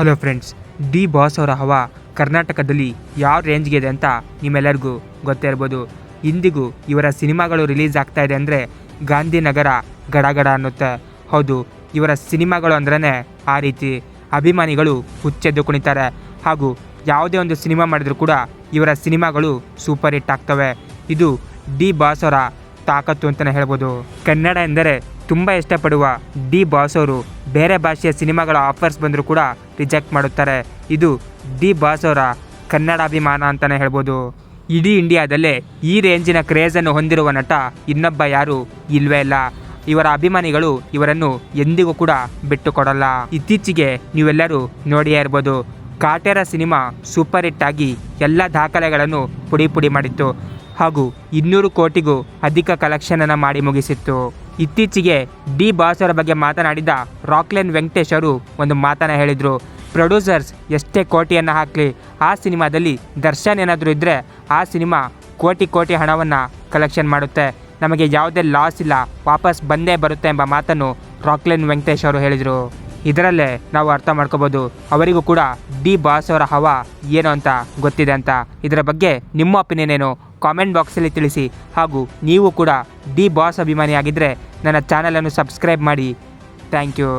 Hello friends, D boss ಅವರ ಹವಾ ಕರ್ನಾಟಕದಲ್ಲಿ ಯಾವ ರೇಂಜ್ಗೆ ಇದೆ ಅಂತ ನಿಮ್ಮೆಲ್ಲರಿಗೂ ಗೊತ್ತೇ ಇರ್ಬೋದು. ಇಂದಿಗೂ ಇವರ ಸಿನಿಮಾಗಳು ರಿಲೀಸ್ ಆಗ್ತಾ ಇದೆ ಅಂದರೆ ಗಾಂಧಿನಗರ ಗಡಗಡ ಅನ್ನುತ್ತೆ. ಹೌದು, ಇವರ ಸಿನಿಮಾಗಳು ಅಂದ್ರೇ ಆ ರೀತಿ. ಅಭಿಮಾನಿಗಳು ಹುಚ್ಚೆದ್ದು ಕುಣಿತಾರೆ. ಹಾಗೂ ಯಾವುದೇ ಒಂದು ಸಿನಿಮಾ ಮಾಡಿದರೂ ಕೂಡ ಇವರ ಸಿನಿಮಾಗಳು ಸೂಪರ್ ಹಿಟ್ ಆಗ್ತವೆ. ಇದು ಡಿ ಬಾಸ್ ಅವರ ತಾಕತ್ತು ಅಂತಲೇ ಹೇಳ್ಬೋದು. ಕನ್ನಡ ಎಂದರೆ ತುಂಬ ಇಷ್ಟಪಡುವ ಡಿ ಬಾಸ್ ಅವರು ಬೇರೆ ಭಾಷೆಯ ಸಿನಿಮಾಗಳ ಆಫರ್ಸ್ ಬಂದರೂ ಕೂಡ ರಿಜೆಕ್ಟ್ ಮಾಡುತ್ತಾರೆ. ಇದು ಡಿ ಬಾಸ್ ಅವರ ಕನ್ನಡಾಭಿಮಾನ ಅಂತಲೇ ಹೇಳ್ಬೋದು. ಇಡೀ ಇಂಡಿಯಾದಲ್ಲೇ ಈ ರೇಂಜಿನ ಕ್ರೇಜನ್ನು ಹೊಂದಿರುವ ನಟ ಇನ್ನೊಬ್ಬ ಯಾರು ಇಲ್ವೇ ಇಲ್ಲ. ಇವರ ಅಭಿಮಾನಿಗಳು ಇವರನ್ನು ಎಂದಿಗೂ ಕೂಡ ಬಿಟ್ಟುಕೊಡಲ್ಲ. ಇತ್ತೀಚೆಗೆ ನೀವೆಲ್ಲರೂ ನೋಡಿಯೇ ಇರ್ಬೋದು. ಕಾಟೇರ ಸಿನಿಮಾ ಸೂಪರ್ ಹಿಟ್ ಆಗಿ ಎಲ್ಲ ದಾಖಲೆಗಳನ್ನು ಪುಡಿ ಪುಡಿ ಮಾಡಿತ್ತು. ಹಾಗೂ ಇನ್ನೂರು ಕೋಟಿಗೂ ಅಧಿಕ ಕಲೆಕ್ಷನ್ ಅನ್ನು ಮಾಡಿ ಮುಗಿಸಿತ್ತು. ಇತ್ತೀಚೆಗೆ ಡಿ ಬಾಸ್ ಅವರ ಬಗ್ಗೆ ಮಾತನಾಡಿದ ರಾಕ್ಲೆನ್ ವೆಂಕಟೇಶ್ ಅವರು ಒಂದು ಮಾತನ್ನ ಹೇಳಿದರು. ಪ್ರೊಡ್ಯೂಸರ್ಸ್, ಎಷ್ಟೇ ಕೋಟಿಯನ್ನು ಹಾಕಲಿ, ಆ ಸಿನಿಮಾದಲ್ಲಿ ದರ್ಶನ್ ಏನಾದರೂ ಇದ್ದರೆ ಆ ಸಿನಿಮಾ ಕೋಟಿ ಕೋಟಿ ಹಣವನ್ನು ಕಲೆಕ್ಷನ್ ಮಾಡುತ್ತೆ. ನಮಗೆ ಯಾವುದೇ ಲಾಸ್ ಇಲ್ಲ, ವಾಪಸ್ ಬಂದೇ ಬರುತ್ತೆ ಎಂಬ ಮಾತನ್ನು ರಾಕ್ಲೆನ್ ವೆಂಕಟೇಶ್ ಅವರು ಹೇಳಿದರು. ಇದರಲ್ಲೇ ನಾವು ಅರ್ಥ ಮಾಡ್ಕೋಬೋದು. ಅವರಿಗೂ ಕೂಡ ಡಿ ಬಾಸ್ ಅವರ ಹವಾ ಏನು ಅಂತ ಗೊತ್ತಿದೆ ಅಂತ. ಇದರ ಬಗ್ಗೆ ನಿಮ್ಮ ಒಪಿನಿಯನ್ ಏನು? ಕಾಮೆಂಟ್ ಬಾಕ್ಸಲ್ಲಿ ತಿಳಿಸಿ. ಹಾಗೂ ನೀವು ಕೂಡ ಡಿ ಬಾಸ್ ಅಭಿಮಾನಿಯಾಗಿದ್ದರೆ ನನ್ನ ಚಾನಲನ್ನು ಸಬ್ಸ್ಕ್ರೈಬ್ ಮಾಡಿ. Thank you.